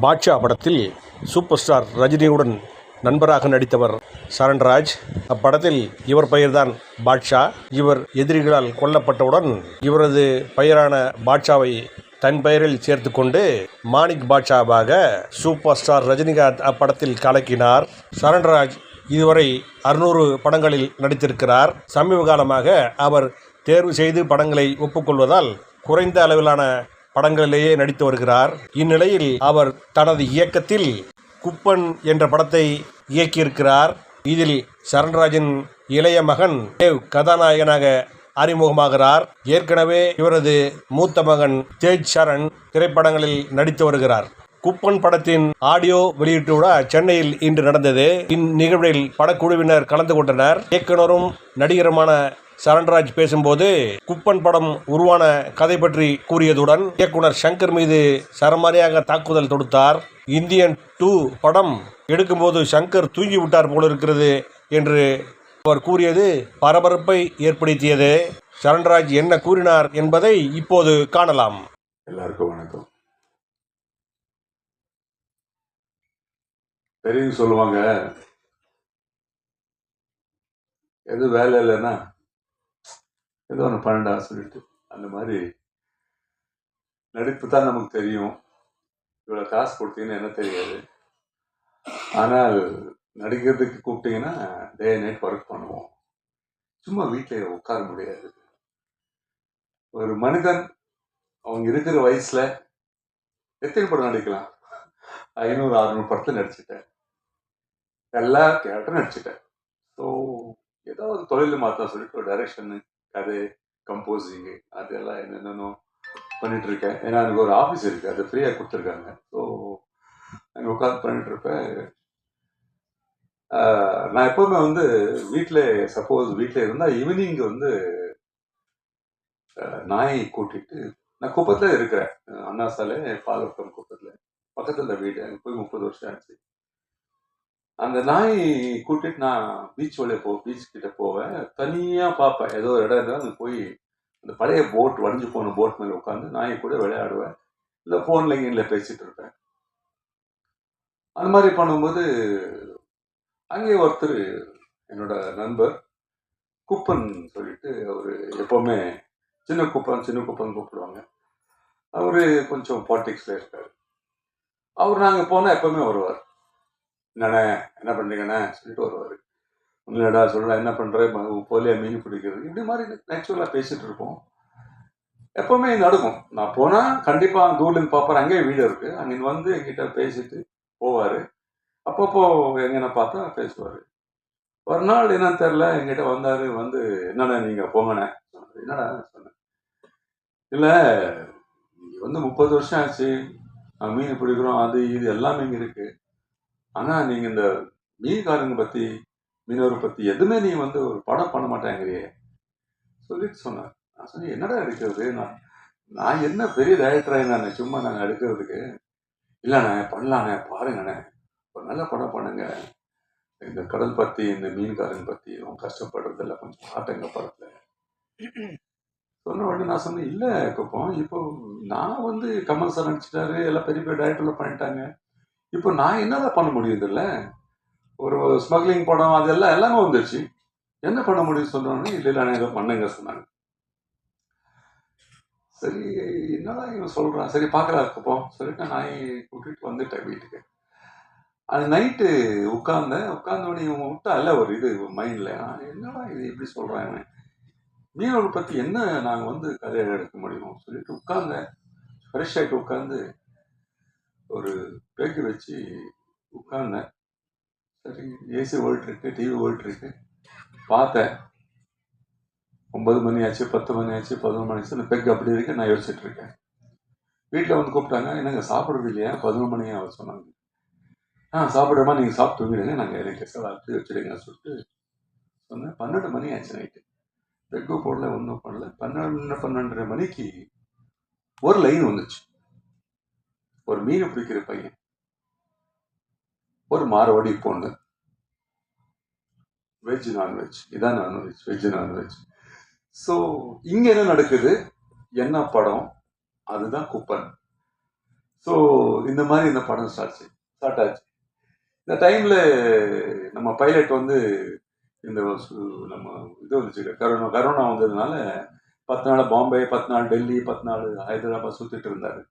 பாட்ஷா படத்தில் super star ரஜினியுடன் நண்பராக நடித்தவர் சரண்ராஜ். அப்படத்தில் இவர் பெயர்தான் பாட்ஷா. இவர் எதிரிகளால் கொல்லப்பட்டவுடன் இவரது பெயரான பாட்ஷாவை தன் பெயரில் சேர்த்துக்கொண்டு மாணிக் பாட்ஷாவாக சூப்பர் ஸ்டார் ரஜினிகாந்த் அப்படத்தில் கலக்கினார். சரண்ராஜ் இதுவரை அறுநூறு படங்களில் நடித்திருக்கிறார். சமீப காலமாக அவர் தேர்வு செய்து படங்களை ஒப்புக்கொள்வதால் குறைந்த அளவிலான படங்களிலேயே நடித்து வருகிறார். இந்நிலையில் அவர் தனது இயக்கத்தில் குப்பன் என்ற படத்தை இயக்கியிருக்கிறார். இதில் சரண்ராஜின் இளைய மகன் தேவ் கதாநாயகனாக அறிமுகமாகிறார். ஏற்கனவே இவரது மூத்த மகன் தேஜ் சரண் திரைப்படங்களில் நடித்து வருகிறார். குப்பன் படத்தின் ஆடியோ வெளியீட்டு விழா சென்னையில் இன்று நடந்தது. இந்நிகழ்வில் படக்குழுவினர் கலந்து கொண்டனர். இயக்குனரும் நடிகருமான சரண்ராஜ் பேசும்போது குப்பன் படம் உருவான கதை பற்றி கூறியதுடன் இயக்குனர் சங்கர் மீது சரமாரியாக தாக்குதல் தொடுத்தார். இந்தியன் டூ படம் எடுக்கும்போது சங்கர் தூங்கி விட்டார் போல இருக்கிறது என்று அவர் கூறியது பரபரப்பை ஏற்படுத்தியது. சரண்ராஜ் என்ன கூறினார் என்பதை இப்போது காணலாம். எல்லாருக்கும் வணக்கம். பெரியவங்க சொல்லுவாங்க எது வேலை இல்லைன்னா ஏதோ ஒன்று பண்ணடா சொல்லிட்டு. அந்த மாதிரி நடிப்பு தான் நமக்கு தெரியும். இவ்வளோ காசு கொடுத்தீங்கன்னா என்ன தெரியாது. ஆனால் நடிக்கிறதுக்கு கூப்பிட்டீங்கன்னா டே நைட் ஒர்க் பண்ணுவோம். சும்மா வீட்டில் உட்கார முடியாது. ஒரு மனிதன் அவங்க இருக்கிற வயசில் எத்தனை படம் நடிக்கலாம்? ஐநூறு அறுநூறு படத்தில் நடிச்சிட்டேன். எல்லா கேரக்டரும் நடிச்சிட்டேன். ஸோ ஏதோ ஒரு தொழில் மாற்ற சொல்லிட்டு ஒரு டைரக்ஷனு கதை கம்போசிங்கு அதெல்லாம் என்னென்னோ பண்ணிட்டு இருக்கேன் ஏன்னா எனக்கு ஒரு ஆஃபீஸ் இருக்கு. அது ஃப்ரீயாக கொடுத்துருக்காங்க. ஸோ அங்கே உட்காந்து பண்ணிட்டு இருப்பேன் நான் எப்பவுமே வந்து வீட்டில் சப்போஸ் வீட்டில் இருந்தால் ஈவினிங் வந்து நாயை கூட்டிட்டு நான் குப்பத்தில் இருக்கிறேன். அண்ணா சாலை பாலப்பம் குப்பத்தில். பக்கத்தில் வீடு. அங்கே போய் முப்பது வருஷம் ஆச்சு. அந்த நாய் கூட்டிட்டு நான் பீச் வழியே போ பீச் கிட்ட போவேன். தனியாக பார்ப்பேன். ஏதோ ஒரு இடம் இருந்தால் அங்கே போய் அந்த பழைய போட் வடிஞ்சு போன போட் மேலே உட்காந்து நாயை கூட விளையாடுவேன். இல்லை ஃபோனில் கீனில் பேசிட்டு இருப்பேன். அந்த மாதிரி பண்ணும்போது அங்கே ஒருத்தர் என்னோட நண்பர் குப்பன் சொல்லிட்டு அவர் எப்போவுமே சின்ன குப்பன் சின்ன குப்பன் கூப்பிடுவாங்க. அவர் கொஞ்சம் பாலிட்டிக்ஸில் இருக்கார். அவர் நாங்கள் போனால் எப்போவுமே வருவார். என்னண்ணே என்ன பண்ணுறீங்கண்ணே சொல்லிட்டு வருவார். இல்லைடா சொல்ல என்ன பண்ணுற ம- போலியா மீன் பிடிக்கிறது. இப்படி மாதிரி நேச்சுரலாக பேசிகிட்டு இருப்போம். எப்போவுமே நடக்கும் நான் போனால் கண்டிப்பாக தூர்லேருந்து பார்ப்பாரு. அங்கேயே வீடு இருக்குது அங்கே வந்து என்கிட்ட பேசிட்டு போவார். அப்பப்போ எங்கன பார்த்தா பேசுவார். ஒரு நாள் என்னன்னு தெரியல என்கிட்ட வந்தார் வந்து என்னண்ணே நீங்கள் போங்கண்ணே. என்னடா? சொன்னேன். இல்லை இங்க வந்து முப்பது வருஷம் ஆச்சு. மீன் பிடிக்கிறோம் அது இது எல்லாமே இங்கே இருக்குது ஆனால் நீங்கள் இந்த மீன்காரங்க பற்றி மீனவரை பற்றி எதுவுமே நீ வந்து ஒரு படம் பண்ண மாட்டேங்கிறியே. சொல்லிட்டு சொன்னார். நான் சொன்னேன் என்னடா எடுக்கிறது? நான் நான் என்ன பெரிய டைரக்டராக நான் சும்மா நாங்கள் எடுக்கிறதுக்கு. இல்லைண்ணே பண்ணலாண்ணே பாருங்கண்ணே ஒரு நல்ல படம் பண்ணுங்க. இந்த கடல் பற்றி இந்த மீன்காரங்க பற்றி அவன் கஷ்டப்படுறதெல்லாம் கொஞ்சம் காட்டுங்க படத்தில். சொன்ன உடனே நான் சொன்னேன் இல்லை குப்பம் இப்போ நான் வந்து கமல் சார் நடிச்சிட்டாரு எல்லாம் பெரிய பெரிய டைரக்டர்லாம் பண்ணிட்டாங்க. இப்போ நான் என்னதான் பண்ண முடியும் இதில் ஒரு ஸ்மக்லிங் படம் அதெல்லாம் எல்லாமே வந்துருச்சு. என்ன பண்ண முடியும் சொன்னோன்னே இல்லை நான் ஏதோ பண்ணுங்க சொன்னாங்க. சரி என்னடா இவன் சொல்கிறான் சரி பார்க்கறா இருக்கப்போ சொல்லிட்டு நான் கூட்டிகிட்டு வந்துட்டேன் வீட்டுக்கு. அது நைட்டு உட்கார்ந்தேன். உட்கார்ந்த இவன் விட்டா இல்ல ஒரு இது மைண்டில் என்னடா இது எப்படி சொல்கிறான் இவன்? மீனவரை பற்றி என்ன நாங்கள் வந்து கதையை எடுக்க முடியும்? சொல்லிட்டு உட்கார்ந்தேன். ஃப்ரெஷ் ஆகிட்டு உட்காந்து ஒரு பேக்கு வச்சு உட்கார்ந்தேன். சரி ஏசி ஓல்ட் டிவி ஓல்ட் பார்த்தேன். ஒம்பது மணி ஆச்சு பத்து மணி ஆச்சு பதினொன்று மணி ஆச்சு. அந்த பெக் அப்படி இருக்கு நான் யோசிச்சுட்டு இருக்கேன். வீட்டில் வந்து கூப்பிட்டாங்க என்னங்க சாப்பிட்றது இல்லையா? பதினொன்று மணி அவர் சொன்னாங்க. ஆ சாப்பிட்றமா நீங்கள் சாப்பிட்டு தூங்கிடுங்க நாங்கள் எனக்கு சார் அப்படி வச்சுடுங்க சொல்லிட்டு சொன்னேன். பன்னெண்டு மணி ஆச்சு நைட்டு பெக்கு போடல ஒன்றும் பண்ணல. பன்னெண்டு பன்னெண்டரை மணிக்கு ஒரு லைன் வந்துச்சு. ஒரு மீன் பிடிக்கிற பையன் ஒரு மாரவாடி பொண்ணு வெஜ் நான்வெஜ் இதான் non veg veg non veg so இங்க என்ன நடக்குது? என்ன படம்? அதுதான் குப்பன். ஸோ இந்த மாதிரி இந்த படம் ஸ்டார்ட் ஸ்டார்ட் ஆச்சு. இந்த டைமில் நம்ம பைலட் வந்து இந்த சு- நம்ம இது வந்துச்சு கரோனா கரோனா வந்ததுனால பத்து நாள் பாம்பே பத்து நாள் டெல்லி பத்து நாள் ஹைதராபாத் சுற்றிட்டு இருந்தார்.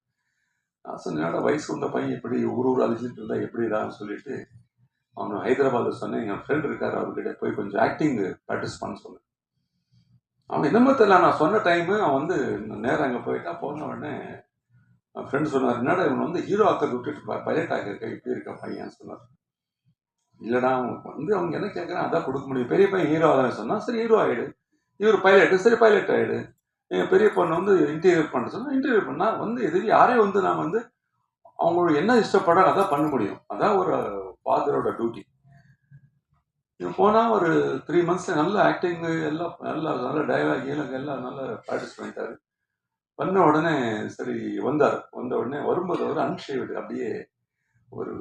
நான் சொன்னேன் வயசு வந்த பையன் எப்படி? ஊர் ஊர் அழிச்சிட்டு இருந்தா எப்படிடான்னு சொல்லிட்டு அவன் ஹைதராபாத்தில் சொன்னேன். என் ஃப்ரெண்ட் இருக்கார் அவர்கிட்ட போய் கொஞ்சம் ஆக்டிங் ப்ராக்டிஸ் பண்ண சொன்னேன். அவன் என்னமோ தெரியல நான் சொன்ன டைமு அவன் வந்து நேரம் அங்கே போயிட்டான். போன உடனே என் ஃப்ரெண்ட் சொன்னார் என்னடா இவன் வந்து ஹீரோ ஆக்கர் விட்டுட்டு பைலட் ஆகிருக்க இப்படி இருக்க பையன்? சொன்னார். இல்லைடா அவன் வந்து அவங்க என்ன கேட்குறான் அதான் கொடுக்க முடியும். பெரிய பையன் ஹீரோ ஆகிறேன் சொன்னால் சரி ஹீரோ ஆகிடு இவர் பைலட்டு சரி பைலட் ஆகிடு என் பெரிய பொண்ணு வந்து இன்டீரியர் பண்ண சொன்னால் இன்டீரியர் பண்ணால் வந்து எதிரி யாரையும் வந்து நான் வந்து அவங்களோட என்ன இஷ்டப்பட அதான் பண்ண முடியும். அதான் ஒரு ஃபாதரோட டியூட்டி இவன் போனால் ஒரு த்ரீ மந்த்ஸில் நல்ல ஆக்டிங் எல்லாம் நல்லா நல்ல டைலாக் கீழங்க எல்லாம் நல்லா ப்ராக்டிஸ் பண்ணிட்டாரு. பண்ண உடனே சரி வந்தார். வந்த உடனே வரும்போது ஒரு அன்ஷேவ்டு அப்படியே ஒரு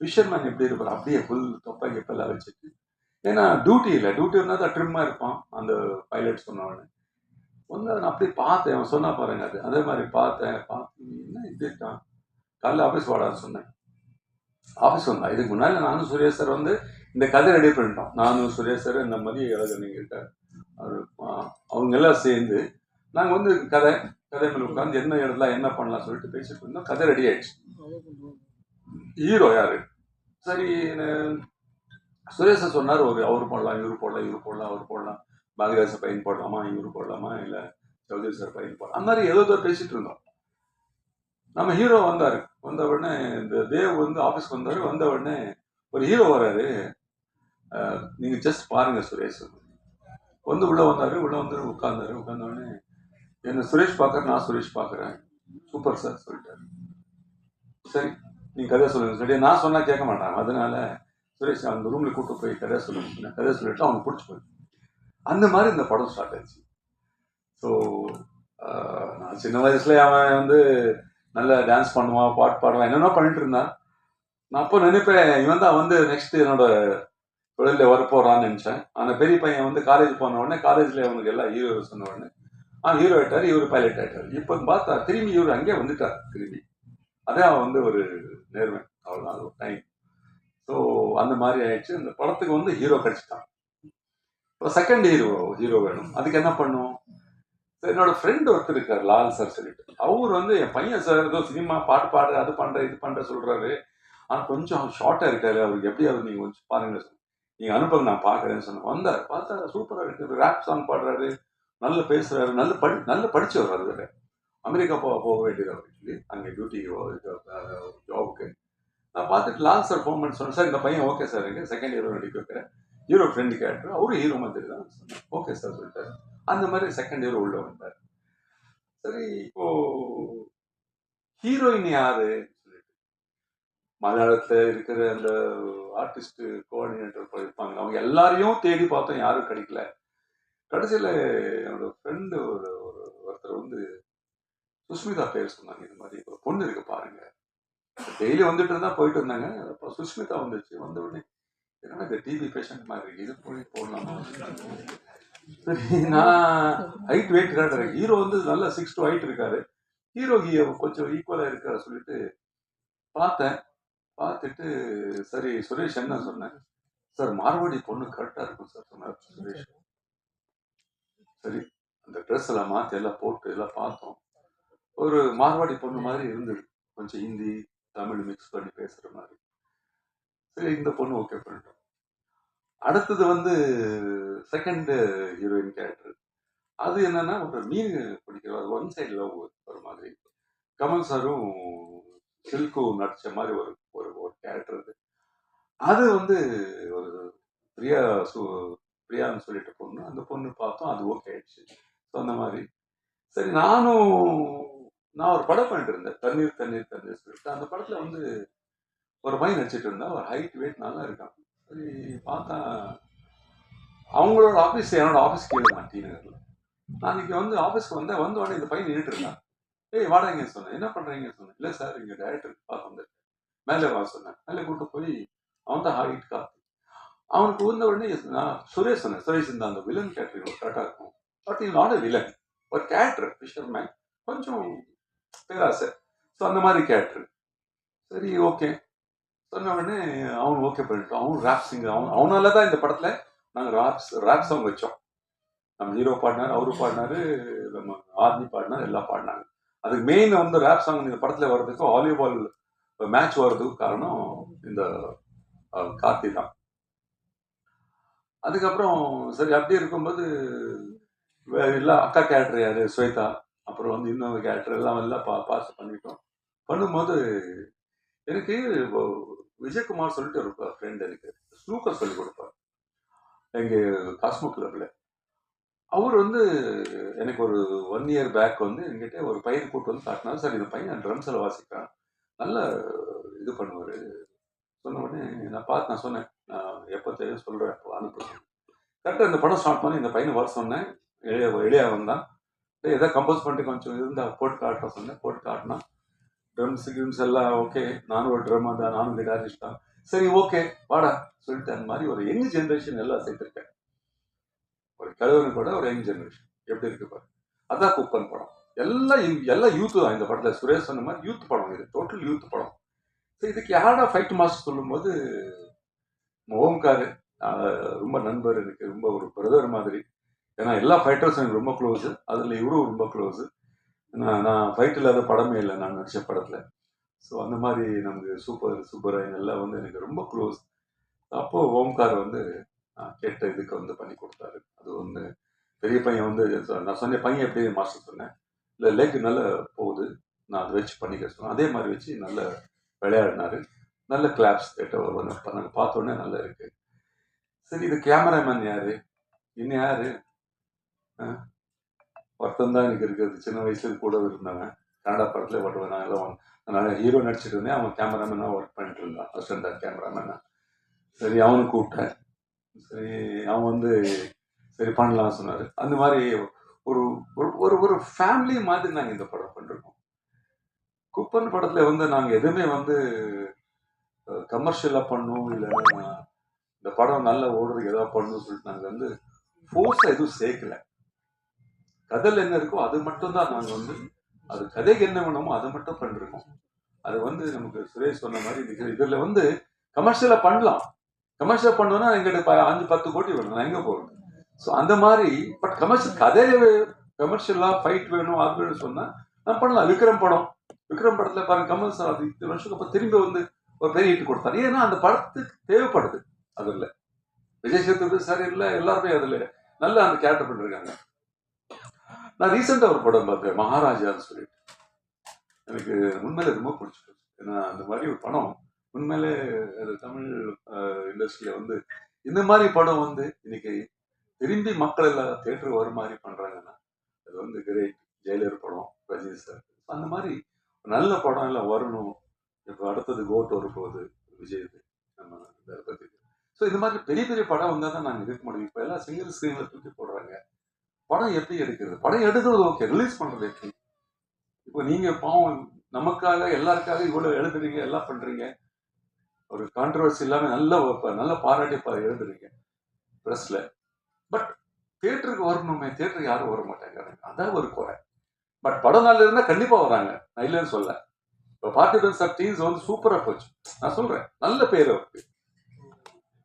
ஃபிஷர்மேன் எப்படி இருப்பார்? அப்படியே ஃபுல் தொப்பை கெப்பெல்லாம் வச்சுட்டு. ஏன்னா டியூட்டி இல்லை. டியூட்டி இருந்தால் தான் ட்ரிம்மாக இருப்பான். அந்த பைலட் சொன்ன உடனே. வந்து நான் அப்படி பார்த்தேன். அவன் சொன்னா பாருங்க அது அதே மாதிரி பார்த்தேன். பார்த்து என்ன இது இருக்கான் காலைல ஆஃபீஸ் வாடான்னு சொன்னேன். ஆஃபீஸ் வந்தா இதுக்கு முன்னாடி நானும் சுரேஷ் சார் வந்து இந்த கதை ரெடி பண்ணிட்டோம். நானும் சுரேஷ் சார் இந்த மாதிரி எழுதுனீங்கிட்ட அவர் அவங்க எல்லாம் சேர்ந்து நாங்கள் வந்து கதை கதை மேலே உட்காந்து என்ன எழுதலாம் என்ன பண்ணலாம் சொல்லிட்டு பேசிட்டு இருந்தோம். கதை ரெடி ஆயிடுச்சு. ஹீரோ யாரு? சரி நான் சொன்னார் ஒரு அவர் போடலாம் இவர் போடலாம் இவர் போடலாம் அவர் போடலாம். பாரதிதாச பையன் போடலாமா இவர் போடலாமா இல்லை சௌதரி சார் பையன் போடலாம் அந்த மாதிரி ஏதோ ஏதோ பேசிட்டு இருந்தோம். நம்ம ஹீரோ வந்தார். வந்த உடனே இந்த தேவ் வந்து ஆஃபீஸ்க்கு வந்தார். வந்த உடனே ஒரு ஹீரோ வராரு. நீங்கள் ஜஸ்ட் பாருங்க சுரேஷ். வந்து உள்ளே வந்தார். உள்ளே வந்து உட்கார்ந்தாரு. உட்கார்ந்த உடனே என்ன சுரேஷ் பார்க்கற நான் சுரேஷ் பார்க்குறேன் சூப்பர் சார் சொல்லிட்டாரு. சரி நீங்கள் கதை சொல்லுங்க. சரி நான் சொன்னால் கேட்க மாட்டாங்க அதனால சுரேஷ் அந்த ரூமில் கூட்டு போய் கதை சொல்லுங்க. கதை சொல்லிட்டு அவங்க பிடிச்சி போய் அந்த மாதிரி இந்த படம் ஸ்டார்ட் ஆச்சு. ஸோ நான் சின்ன வயசுல அவன் வந்து நல்லா டான்ஸ் பண்ணுவான் பாட்டு பாடுவான் என்னென்ன பண்ணிட்டு இருந்தான். நான் அப்போ நினைப்பேன் இவன் தான் வந்து நெக்ஸ்ட் என்னோட தொழிலில் வரப்போறான்னு நினச்சேன். அந்த பெரிய பையன் வந்து காலேஜ் போன உடனே காலேஜில் அவனுக்கு எல்லாம் ஹீரோ சொன்ன உடனே ஆ ஹீரோ ஆயிட்டார் இவர் பைலட் ஆயிட்டார். இப்போ பார்த்தா திரும்பி இவர் அங்கேயே வந்துட்டார் திரும்பி. அதே அவன் வந்து ஒரு நேர்மை. அவ்வளோதான் அது ஒரு டைம் ஸோ அந்த மாதிரி ஆயிடுச்சு. இந்த படத்துக்கு வந்து ஹீரோ கிடைச்சிட்டான். இப்போ செகண்ட் ஹீரோ ஹீரோ வேணும். அதுக்கு என்ன பண்ணும் என்னோட ஃப்ரெண்ட் ஒருத்தர் இருக்கார் லால் சார் சொல்லிட்டு. அவர் வந்து என் பையன் சார் ஏதோ சினிமா பாட்டு பாடுற அது பண்ற இது பண்ற சொல்றாரு. ஆனா கொஞ்சம் ஷார்ட்டா இருக்காரு. அவருக்கு எப்படி அவர் நீங்க கொஞ்சம் பாருங்க. சொன்னேன். நீங்க அனுப்புங்க நான் பாக்குறேன்னு சொன்னேன் வந்தார் பார்த்தா சூப்பரா இருக்கு. ரேப் சாங் பாடுறாரு. நல்ல பேசுறாரு. நல்ல படி நல்ல படிச்சவர் அது வேற. அமெரிக்கா போக போக வேண்டியது சொல்லி அங்கே டியூட்டி ஜாபுக்கு நான் பார்த்துட்டு லால் சார் ஃபோன் பண்ணி சொன்னேன். சார் இந்த பையன் ஓகே சார் இங்கே செகண்ட் இயர் நடிக்க வைக்கிறேன் ஹீரோ ஃப்ரெண்டு கேரக்டர் அவரும் ஹீரோ மாதிரி தான் ஓகே சார் சொல்லிட்டாரு. அந்த மாதிரி செகண்ட் ஹீரோ உள்ள வந்தார். சரி இப்போ ஹீரோயின் யாரு? சொல்லிட்டு மலையாளத்தில் இருக்கிற அந்த ஆர்டிஸ்ட் கோஆர்டினேட்டர் இருப்பாங்க. அவங்க எல்லாரையும் தேடி பார்த்தோம் யாரும் கிடைக்கல. கடைசியில் என்னோட ஃப்ரெண்டு ஒரு ஒரு ஒருத்தர் வந்து சுஷ்மிதா பேர் சொன்னாங்க இந்த மாதிரி. ஒரு பொண்ணு இருக்கு பாருங்க. டெய்லி வந்துட்டு இருந்தா போயிட்டு இருந்தாங்க அப்போ சுஷ்மிதா வந்துச்சு. வந்த உடனே என்னன்னா இந்த டிபி பேஷண்ட் மாதிரி இது போய் போடலாமா? சரி நான் ஹைட் வெயிட் காட்டுறேன். ஹீரோ வந்து நல்ல சிக்ஸ் டு ஹைட் இருக்காரு. ஹீரோ கொஞ்சம் ஈக்குவலா இருக்காரு சொல்லிட்டு பார்த்தேன். பார்த்துட்டு சரி சுரேஷ் என்ன சொன்னேன் சார் மார்வாடி பொண்ணு கரெக்டா இருக்கும் சார் சொன்னார் சுரேஷ். சரி அந்த ட்ரெஸ் எல்லாம் மாத்தி எல்லாம் போட்டு எல்லாம் பார்த்தோம். ஒரு மார்வாடி பொண்ணு மாதிரி இருந்தது. கொஞ்சம் ஹிந்தி தமிழ் மிக்ஸ் பண்ணி பேசுற மாதிரி. சரி இந்த பொண்ணு ஓகே பண்ணிட்டோம் அடுத்தது வந்து செகண்ட் ஹீரோயின் கேரக்டர் அது என்னன்னா ஒரு மீன் பிடிக்கிற ஒன் சைடு லவ் ஒரு மாதிரி. கமல் சாரும் சில்கும் நடிச்ச மாதிரி ஒரு ஒரு ஒரு கேரக்டர் அது. அது வந்து ஒரு பிரியா சு பிரியான்னு சொல்லிட்டு பொண்ணு அந்த பொண்ணு பார்த்தோம் அது ஓகே ஆயிடுச்சு. ஸோ அந்த மாதிரி. சரி நானும் நான் ஒரு படம் பண்ணிட்டு இருந்தேன். தண்ணீர் தண்ணீர் தண்ணீர் சொல்லிட்டு அந்த படத்துல வந்து ஒரு பையன் நடிச்சிட்டு இருந்தா ஒரு ஹைட் வெயிட் நல்லா இருக்கான். சரி பார்த்தா அவங்களோட ஆஃபீஸ் என்னோட ஆஃபீஸ் கீழே தான் டி நான் வந்து ஆஃபீஸ்க்கு வந்தேன் வந்த உடனே இந்த பையன் நின்றுட்டு இருந்தான். ஏய் வாடா சொன்னேன். என்ன பண்ணுறீங்கன்னு சொன்னேன். இல்லை சார் இங்கே டேரக்டருக்கு பார்க்க வந்திருக்கேன் மேலே வா சொன்னேன். மேலே கூட்டு போய் அவன் தான் ஹைட் காத்து அவனுக்கு வந்த உடனே நான் சுரேஷ் சொன்னேன். சுரேஷ் இந்த அந்த வில்லன் கேரக்டர் கரெக்டாக இருக்கும். பட் இது நாட் வில்லன் ஒரு கேரக்டர் ஃபிஷர்மேன் கொஞ்சம் பேராசை. ஸோ அந்த மாதிரி கேரக்டர் சரி ஓகே சொன்ன உடனே அவன் ஓகே பண்ணிட்டோம் அவன் ரேப் சிங்கர் அவன் அவனால தான் இந்த படத்தில் நாங்கள் ராப்ஸ் ராப் சாங் வச்சோம். நம்ம ஹீரோ பாடினார் அவரு பாடினாரு நம்ம ஆர்மி பாடினார் எல்லாம் பாடினாங்க. அதுக்கு மெயின் வந்து ரேப் சாங் இந்த படத்தில் வர்றதுக்கு வாலிபால் மேட்ச் வர்றதுக்கு காரணம் இந்த கார்த்தி தான். அதுக்கப்புறம் சரி அப்படி இருக்கும்போது வே- எல்லாம் அக்கா கேரக்டர் யாரு? ஸ்வேதா அப்புறம் வந்து இன்னொரு கேரக்டர் எல்லாம் எல்லாம் பா பாஸ் பண்ணிட்டோம். பண்ணும்போது எனக்கு விஜயகுமார் சொல்லிட்டு இருப்பார் ஃப்ரெண்ட் எனக்கு ஸ்னூக்கர் சொல்லி கொடுப்பார். எங்கள் காஸ்மோ கிளப்பில் அவர் வந்து எனக்கு ஒரு ஒன் இயர் பேக் வந்து என்கிட்ட ஒரு பையன் கூட்டு வந்து காட்டினாரு. சார் இந்த பையன் ட்ரம்ஸில் வாசிக்கிறான். நல்ல இது பண்ணுவார். சொன்ன உடனே நான் பார்த்து நான் சொன்னேன். நான் எப்போ தெரியும் சொல்கிறேன் அப்போ அனுப்ப. கரெக்டாக இந்த படம் ஸ்டார்ட் பண்ணி இந்த பையனை வர சொன்னேன். எளிய எளியா வந்தான் எதாவது கம்போஸ் பண்ணிட்டு கொஞ்சம் இருந்தால் போட்டு காட்டுற சொன்னேன். போட்டு காட்டினா ட்ரம்ஸ் கிம்ஸ் எல்லாம் ஓகே நானும் ஒரு ட்ரம் தான் நானும் கிட்டாரிஸ்ட் தான். சரி ஓகே வாடா சொல்லிட்டு அந்த மாதிரி ஒரு யங் ஜென்ரேஷன் எல்லாம் சேர்த்துருக்கேன். ஒரு கிழவனு கூட ஒரு யங் ஜென்ரேஷன் எப்படி இருக்கு பாரு. அதான் குப்பன் படம். எல்லாம் எல்லாம் யூத் தான் இந்த படத்தில். சுரேஷ் சொன்ன மாதிரி யூத் படம் இது. டோட்டல் யூத் படம். ஸோ இதுக்கு யாரா ஃபைட் மாஸ்டர் சொல்லும்போது ஓம்காரு ரொம்ப நண்பர் எனக்கு ரொம்ப ஒரு பிரதர் மாதிரி. ஏன்னா எல்லா ஃபைட்டர்ஸும் எனக்கு ரொம்ப க்ளோஸு அதில் இவரும் ரொம்ப க்ளோஸு நான் நான் ஃபைட் இல்லாத படமே இல்லை நான் நடித்த படத்தில். ஸோ அந்த மாதிரி நமக்கு சூப்பர் சூப்பராக எல்லாம் வந்து எனக்கு ரொம்ப க்ளோஸ் அப்போது ஓம்கார் வந்து கேட்ட இதுக்கு வந்து பண்ணி கொடுத்தாரு. அது வந்து பெரிய பையன் வந்து நான் சொன்ன பையன் எப்படி மாஸ்டர் சொன்னேன் இல்லை லெக் நல்லா போகுது நான் அதை வச்சு பண்ணிக்க சொன்னேன். அதே மாதிரி வச்சு நல்ல விளையாடினாரு. நல்ல கிளாப்ஸ் கேட்ட நாங்கள் பார்த்தோன்னே நல்லா இருக்குது சரி இது கேமராமேன் யார்? இன்னும் யார்? அஹ், ஒருத்தன் தான் எனக்கு இருக்கிறது சின்ன வயசுல கூட இருந்தவன். கன்னடா படத்துல வருவேன். நான் எல்லாம் நான் ஹீரோ நடிச்சிட்டு இருந்தேன். அவன் கேமராமேனாக ஒர்க் பண்ணிட்டு இருந்தான். அசிஸ்டன்ட் கேமராமேனா சரி அவனு கூப்பிட்டேன். சரி அவன் வந்து சரி பண்ணலாம் சொன்னார். அந்த மாதிரி ஒரு ஒரு ஒரு ஒரு ஃபேமிலி மாதிரி நாங்கள் இந்த படம் பண்ணிருக்கோம். குப்பன் படத்தில் வந்து நாங்கள் எதுவுமே வந்து கமர்ஷியலாக பண்ணும் இல்லைன்னா இந்த படம் நல்லா ஓடுறதுக்கு ஏதாவது பண்ணணும்னு சொல்லிட்டு நாங்கள் வந்து ஃபோர்ஸாக எதுவும் சேர்க்கலை. கதையில் என்ன இருக்கோ அது மட்டும் தான் நாங்கள் வந்து அது கதைக்கு என்ன வேணுமோ அதை மட்டும் பண்ணிருக்கோம். அது வந்து நமக்கு சுரேஷ் சொன்ன மாதிரி இதில் இதுல வந்து கமர்ஷியலாக பண்ணலாம். கமர்ஷியல் பண்ணோம்னா எங்கிட்ட அஞ்சு பத்து கோடி வேணும். நான் எங்கே போகணும் ஸோ அந்த மாதிரி பட் கமர்ஷியல் கதையை கமர்ஷியலாக ஃபைட் வேணும் அது வேணும் சொன்னால் நான் பண்ணலாம். விக்ரம் படம். விக்ரம் படத்துல பாருங்க கமல் சார் அது இத்தனை வருஷத்துக்கு அப்புறம் திரும்பி வந்து ஒரு பெரிய ஹிட் கொடுத்தாரு. ஏன்னா அந்த படத்துக்கு தேவைப்படுது அதுல. விஜய் சேதுபதி சார் இல்ல எல்லாருமே அதுல நல்ல அந்த கேரக்டர் பண்ணிருக்காங்க. நான் ரீசெண்டாக ஒரு படம் பார்த்தேன் மகாராஜான்னு சொல்லிட்டு. எனக்கு உண்மையில ரொம்ப பிடிச்சிருக்கு. ஏன்னா அந்த மாதிரி ஒரு படம் உண்மையிலே அது தமிழ் இண்டஸ்ட்ரியில வந்து இந்த மாதிரி படம் வந்து இன்னைக்கு திரும்பி மக்கள் எல்லாம் தேட்டருக்கு வர மாதிரி பண்றாங்கன்னா அது வந்து கிரேட் ஜெயிலர் படம் ரஜினி சார் அந்த மாதிரி நல்ல படம் எல்லாம் வரணும். இப்போ அடுத்தது கோட் வரப்போகுது விஜய் நம்ம தளபதிக்கு ஸோ இந்த மாதிரி பெரிய பெரிய படம் வந்தால் தான் நாங்கள் இருக்க முடியும். இப்போ எல்லாம் சிங்கிள் ஸ்க்ரீனில் தூக்கி போடுறாங்க. படம் எப்படி எடுக்கிறது? படம் எடுக்கிறது ஓகே ரிலீஸ் பண்ணுறது எப்படி? இப்போ நீங்கள் பாவம் நமக்காக எல்லாருக்காக இவ்வளோ எழுதுறீங்க எல்லாம் பண்ணுறீங்க ஒரு கான்ட்ரவர்சி இல்லாமல் நல்ல நல்ல பாராட்டி பா- எழுதுறீங்க ப்ரெஸ்ஸில் பட் தேட்டருக்கு வரணுமே தேட்டருக்கு யாரும் வர மாட்டேங்கிறாங்க. அதான் ஒரு குறை. பட் படம் நல்லா இருந்தால் கண்டிப்பாக வராங்க. நான் இல்லைன்னு சொல்ல. இப்போ பார்த்திபன் சார் டீம்ஸ் வந்து சூப்பராக போச்சு. நான் சொல்கிறேன் நல்ல பேர் அவருக்கு.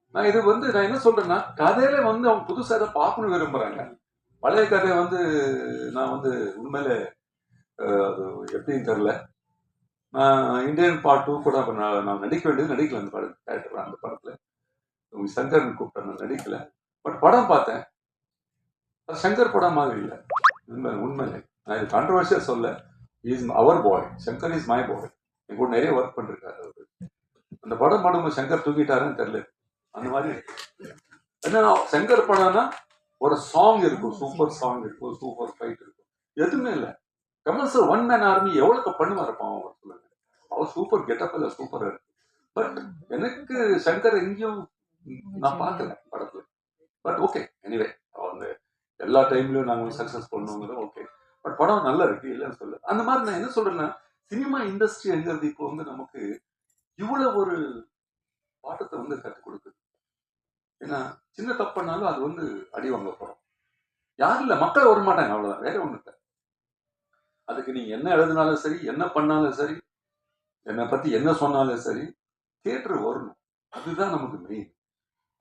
நான் இது வந்து நான் என்ன சொல்றேன்னா கதையில வந்து அவங்க புதுசா பார்க்கணும் விரும்புறாங்க. பழைய கதை வந்து நான் வந்து உண்மையில அது எப்படின்னு தெரில நான் இந்தியன் பார்ட் டூ கூட அப்போ நான் நான் நடிக்க வேண்டியது நடிக்கல அந்த படம் கேரக்டர் அந்த படத்தில். சங்கர்னு கூப்பிட்டேன் நான் நடிக்கல. பட் படம் பார்த்தேன். அது சங்கர் படம் மாதிரி இல்லை. உண்மை உண்மையிலே. நான் இது கான்ட்ரவர்ஷியாக சொல்ல. Is our boy Shankar is my boy என் கூட நிறைய ஒர்க் பண்ணிருக்காரு அவர். அந்த படம் படம் சங்கர் தூக்கிட்டாருன்னு தெரியல. அந்த மாதிரி. என்ன சங்கர் படம்னா ஒரு சாங் இருக்கும் சூப்பர் சாங் இருக்கும் சூப்பர் ஃபைட் இருக்கும். எதுவுமே இல்லை. Kamal sir one man army எவ்வளவு பண்ணுவார் பாவம் அவர் சொல்லுங்க. அவர் சூப்பர் கெட்டப் இல்ல சூப்பரா இருக்கு. பட் எனக்கு சங்கர் எங்கேயும் நான் பார்க்கல படத்துல. பட் ஓகே எனிவே அந்த எல்லா டைம்லயும் நாங்க சக்சஸ் பண்ணுங்கிறது ஓகே பட் படம் நல்லா இருக்கு இல்லைன்னு சொல்ல அந்த மாதிரி நான் என்ன சொல்றேன்னா சினிமா இண்டஸ்ட்ரிங்கிறது இப்போ வந்து நமக்கு இவ்வளவு ஒரு பாட்டத்தை வந்து கற்றுக் கொடுக்குது. ஏன்னா சின்ன தப்புனாலும் அது வந்து அடி வாங்க போறோம் யாரும் இல்லை மக்கள் வர மாட்டாங்க அவ்வளவுதான். வேற ஒண்ணு இல்லை. அதுக்கு நீங்க என்ன எழுதினாலும் சரி என்ன பண்ணாலும் சரி என்னை பத்தி என்ன சொன்னாலும் சரி தியேட்டர் வரணும். அதுதான் நமக்கு மெயின்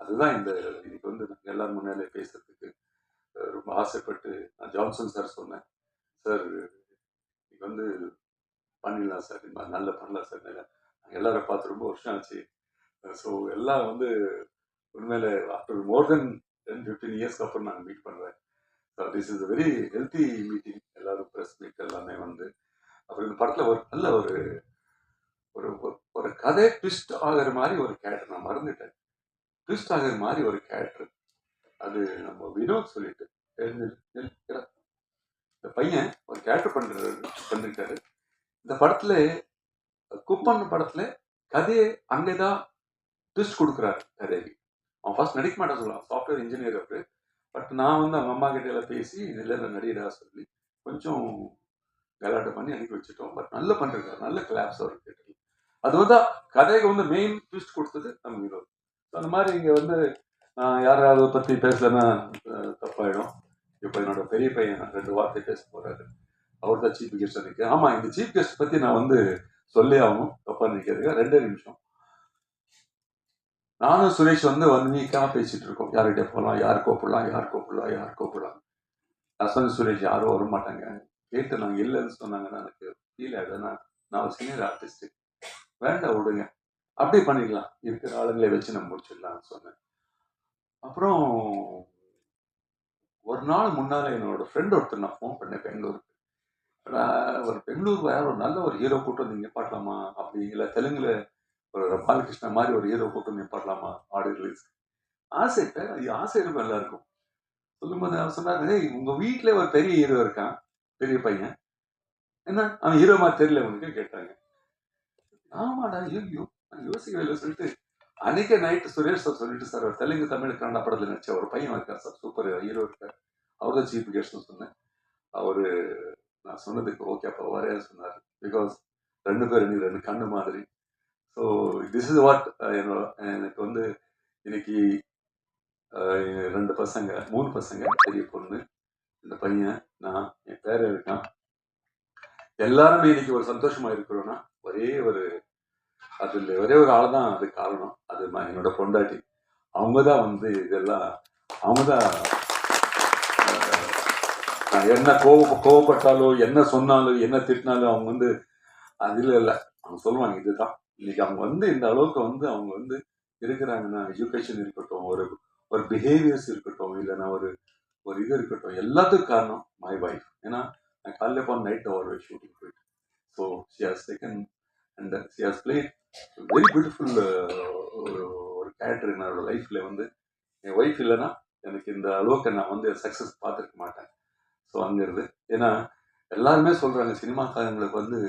அதுதான் இந்த இன்னைக்கு வந்து நாங்கள் எல்லாரும் முன்னாலே பேசுறதுக்கு ரொம்ப ஆசைப்பட்டு நான் ஜான்சன் சார் சொன்னேன். சார் இன்னைக்கு வந்து பண்ணிடலாம் சார் நல்ல பண்ணலாம் சார் நாங்கள் எல்லாரும் பார்த்து ரொம்ப வருஷம் ஆச்சு. ஸோ எல்லாம் வந்து உண்மையில after more then ten fifteen இயர்ஸ்க்கு அப்புறம் நாங்கள் மீட் பண்ணுறேன் so this is very healthy meeting எல்லாரும் ப்ரெஸ் மீட் எல்லாமே வந்து அப்புறம் இந்த படத்தில் ஒரு நல்ல ஒரு ஒரு ஒரு- கதை ட்விஸ்ட் ஆகிற மாதிரி ஒரு கேரக்டர் நான் மறந்துட்டேன். ட்விஸ்ட் ஆகிற மாதிரி ஒரு கேரக்டர் அது நம்ம வினோத் சொல்லிட்டு இந்த பையன் ஒரு கேரக்டர் பண்றாரு பண்ணிருக்காரு. இந்த படத்துல குப்பன் படத்துல கதையை அங்கேதான் ட்விஸ்ட் கொடுக்குறாரு கதைக்கு அவன் ஃபர்ஸ்ட் நடிக்க மாட்டேன் சொல்லுவான். சாஃப்ட்வேர் இன்ஜினியர் அவரு. பட் நான் வந்து அவங்க அம்மா கிட்ட எல்லாம் பேசி இதில் நடிகரா சொல்லி கொஞ்சம் விளையாட்டு பண்ணி அனுப்பி வச்சுட்டோம். பட் நல்லா பண்ணிருக்காரு. நல்ல கிளாப்ஸ் அவர் கேட்டு அது வந்து கதைக்கு வந்து மெயின் ட்விஸ்ட் கொடுத்தது நம்ம ஹீரோ ஸோ அந்த மாதிரி இங்கே வந்து நான் யாராவது பற்றி பேசலன்னா தப்பாயிடும். இப்போ என்னோட பெரிய பையன் ரெண்டு வார்த்தை பேச போறாரு. அவர் தான் சீஃப் கெஸ்ட் இருக்கு ஆமாம் இந்த சீஃப் கெஸ்ட் பற்றி நான் வந்து சொல்லி ஆகணும். தப்பாக நினைக்கிறதுக்கு ரெண்டே நிமிஷம். நானும் சுரேஷ் வந்து ஒன் வீக்காக பேசிகிட்டு இருக்கோம். யார்கிட்ட போகலாம் யார் கூப்பிடலாம் யார் கூப்பிடலாம் யார் கூப்பிடலாம். நான் சுரேஷ் யாரும் வர மாட்டாங்க. கேட்டு நாங்கள் இல்லைன்னு சொன்னாங்கன்னா எனக்கு ஃபீல் ஆகிடுதுன்னா நான் ஒரு சீனியர் ஆர்டிஸ்ட்டு வேண்டாம் விடுங்க. அப்படியே பண்ணிக்கலாம் இருக்கிற ஆளுங்களை வச்சு நம்ம முடிச்சிடலாம்னு சொன்னேன். அப்புறம் ஒரு நாள் முன்னால் என்னோட ஃப்ரெண்ட் ஒருத்தர் நான் ஃபோன் பண்ணேன் பெங்களூருக்கு. ஒரு பெங்களூர் வேற ஒரு நல்ல ஒரு ஹீரோ கூட்டம் நீங்கள் பாட்டலாமா அப்படி இல்லை தெலுங்குல ஒரு பாலகிருஷ்ணா மாதிரி ஒரு ஹீரோ கூட்டம் பாடலாமா ஆடியோ ரிலீஸ் ஆசை ஆசை இருக்கும் எல்லாருக்கும். சொல்லும்போது அவர் சொன்னாரு உங்க வீட்ல ஒரு பெரிய ஹீரோ இருக்கான் பெரிய பையன். என்ன? அவன் ஹீரோ மாதிரி தெரியல உனக்கு கேட்டாங்க. ஆமாடா ஐயோ நான் யோசிக்கவே இல்லை சொல்லிட்டு அன்னைக்கே நைட்டு சுரேஷ் சார் சொல்லிட்டு சார் ஒரு தெலுங்கு தமிழ் கன்னட படத்தில் நடிச்ச ஒரு பையன் இருக்கார் சார் சூப்பர் ஹீரோ இருக்கார். அவர் தான் சீஃப் கெஸ்ட்னு சொன்னேன். அவர் நான் சொன்னதுக்கு ஓகே அப்போ வரேன்னு சொன்னார். பிகாஸ் ரெண்டு பேர் நீ ரெண்டு கண்ணு மாதிரி. ஸோ திஸ் இஸ் வாட் என்னோட எனக்கு வந்து இன்னைக்கு ரெண்டு பசங்க மூணு பசங்க பெரிய பொண்ணு இந்த பையன் நான் என் பேர இருக்கான். எல்லாருமே இன்னைக்கு ஒரு சந்தோஷமா இருக்கிறோம்னா ஒரே ஒரு அதில் ஒரே ஒரு ஆள் தான் அது காரணம். அது என்னோட பொண்டாட்டி. அவங்க தான் வந்து இதெல்லாம் அவங்க தான் நான் என்ன கோவ கோவப்பட்டாலோ என்ன சொன்னாலும் என்ன திட்டினாலும் அவங்க வந்து அது இல்லை இல்லை. அவங்க சொல்லுவாங்க இதுதான். இன்னைக்கு அவங்க வந்து இந்த அளவுக்கு வந்து அவங்க வந்து இருக்கிறாங்கன்னா எஜுகேஷன் இருக்கட்டும் ஒரு ஒரு பிஹேவியர்ஸ் இருக்கட்டும் இல்லைன்னா ஒரு ஒரு இது இருக்கட்டும் எல்லாத்துக்கும் காரணம் மை வைஃப் ஏன்னா நான் காலையில் போன நைட் ஒரு ஷூட்டிங் போயிட்டு. So she has taken and she has play very beautiful ஒரு ஒரு கேரக்டர் என்னோட லைஃப்ல வந்து என் ஒய்ஃப் இல்லைன்னா எனக்கு இந்த அளவுக்கு நான் வந்து சக்ஸஸ் பார்த்துருக்க மாட்டேன். ஸோ அங்கிருந்து ஏன்னா எல்லாருமே சொல்றாங்க சினிமாக்காரங்களுக்கு வந்து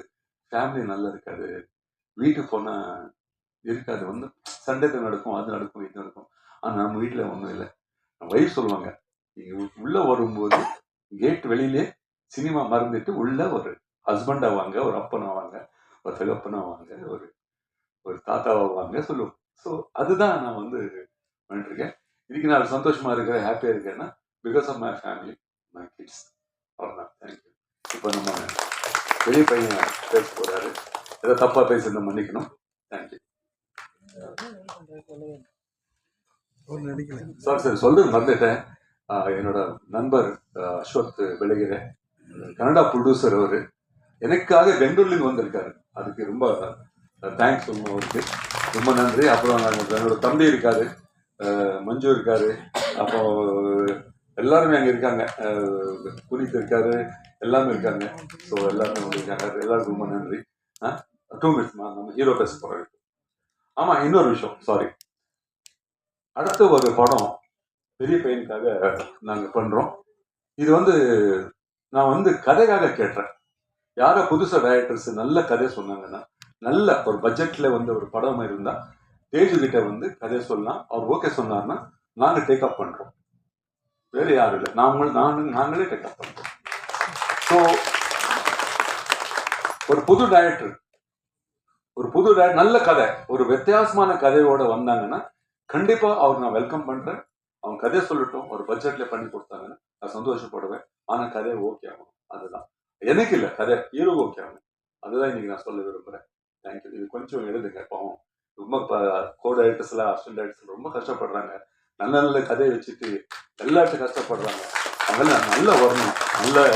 ஃபேமிலி நல்லா இருக்காது. வீட்டுக்கு போனால் இருக்காது. வந்து சண்டைக்கு நடக்கும் அது நடக்கும் இது நடக்கும். ஆனால் நம்ம வீட்டில் ஒன்றும் இல்லை. வயசு சொல்லுவாங்க நீங்கள் உள்ளே வரும்போது கேட் வெளியிலே சினிமா மறந்துட்டு உள்ள ஒரு ஹஸ்பண்ட் ஆவாங்க ஒரு அப்பன் ஆவாங்க ஒரு தகப்பன் ஆவாங்க ஒரு ஒரு தாத்தா ஆவாங்க சொல்லுவோம். ஸோ அதுதான் நான் வந்து பண்ணிட்டு இருக்கேன் இதுக்கு நான் சந்தோஷமாக இருக்கிறேன் ஹாப்பியாக இருக்கேன்னா because of my family my kids அவ்வளோதான் தேங்க்யூ இப்போ நம்ம பெரிய பையன் பேச போகிறாரு ஏதோ தப்பா பேசுறத மன்னிக்கணும். தேங்க்யூ சார் சார் சொல்றது மறந்துட்டேன். என்னோட நண்பர் அஸ்வத் வெளிகிற கனடா ப்ரொடியூசர் அவரு எனக்காக பெங்களூர்லேருந்து வந்திருக்காரு. அதுக்கு ரொம்ப தேங்க்ஸ் சொல்லணும் அவருக்கு. ரொம்ப நன்றி. அப்புறம் என்னோட தம்பி இருக்காரு. மஞ்சு இருக்காரு. அப்போ எல்லாருமே அங்கே இருக்காங்க. புனித் இருக்காரு. எல்லாமே இருக்காங்க. ஸோ எல்லாருமே வந்திருக்காங்க. எல்லாருக்கும் ரொம்ப நன்றி. டூ மினிட்ஸ் நம்ம ஹீரோ பேச போகிறது ஆமாம் இன்னொரு விஷயம். சாரி அடுத்த ஒரு படம் பெரிய பையனுக்காக நாங்கள் பண்ணுறோம் இது வந்து நான் வந்து கதைக்காக கேட்டேன். யாரோ புதுசாக டைரக்டர்ஸ் நல்ல கதை சொன்னாங்கன்னா நல்ல ஒரு பட்ஜெட்டில் வந்து ஒரு படம் இருந்தால் தேஜு கிட்ட வந்து கதை சொல்லலாம். அவர் ஓகே சொன்னார்னா நாங்கள் டேக் அப் பண்ணுறோம் வேறு யாரும் இல்லை. நாம நாங்கள் நாங்களே டேக் அப் பண்ணுறோம் ஸோ ஒரு புது டைரக்டர் ஒரு புது நல்ல கதை ஒரு வித்தியாசமான கதையோட வந்தாங்கன்னா கண்டிப்பா அவர் நான் வெல்கம் பண்றேன். அவங்க கதையை சொல்லட்டும் ஒரு பட்ஜெட்ல பண்ணி கொடுத்தாங்கன்னா நான் சந்தோஷப்படுவேன். ஆனா கதை ஓகே ஆகும் அதுதான். எனக்கு இல்ல கதை. ஹீரோ ஓகே ஆகும் அதுதான் இன்னைக்கு நான் சொல்ல விரும்புறேன். தேங்க்யூ இது கொஞ்சம் எழுதுங்க பாவம். ரொம்ப கோ டைரக்டர்ஸ் அசிஸ்டன்ட் டைரக்டர்ஸ் ரொம்ப கஷ்டப்படுறாங்க. நல்ல நல்ல கதையை வச்சுட்டு எல்லாத்தையும் கஷ்டப்படுறாங்க. அதெல்லாம் நல்ல வரணும். நல்ல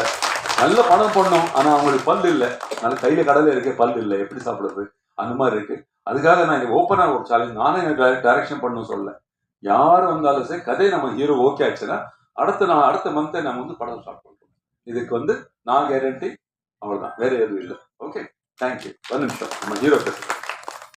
நல்ல படம் பண்ணணும் ஆனா அவங்களுக்கு பல் இல்லை. நல்ல கையில கடலில் இருக்க பல் இல்லை. எப்படி சாப்பிடுறது? அந்த மாதிரி இருக்கு. அதுக்காக நான் இங்க ஓப்பனா ஒரு சேலஞ்ச் நானே டைரக்ஷன் பண்ணும் சொல்ல யார் வந்தாலும் சரி கதை நம்ம ஹீரோ ஓகே ஆச்சுன்னா அடுத்த நான் அடுத்த மந்த்தை நம்ம வந்து படம் ஸ்டார்ட் பண்ணுவோம் இதுக்கு வந்து நான் கேரண்டி அவ்வளவுதான். வேற எதுவும் இல்லை. ஓகே தேங்க்யூ ஒரு நிமிஷம். நம்ம ஹீரோ பேசுறேன்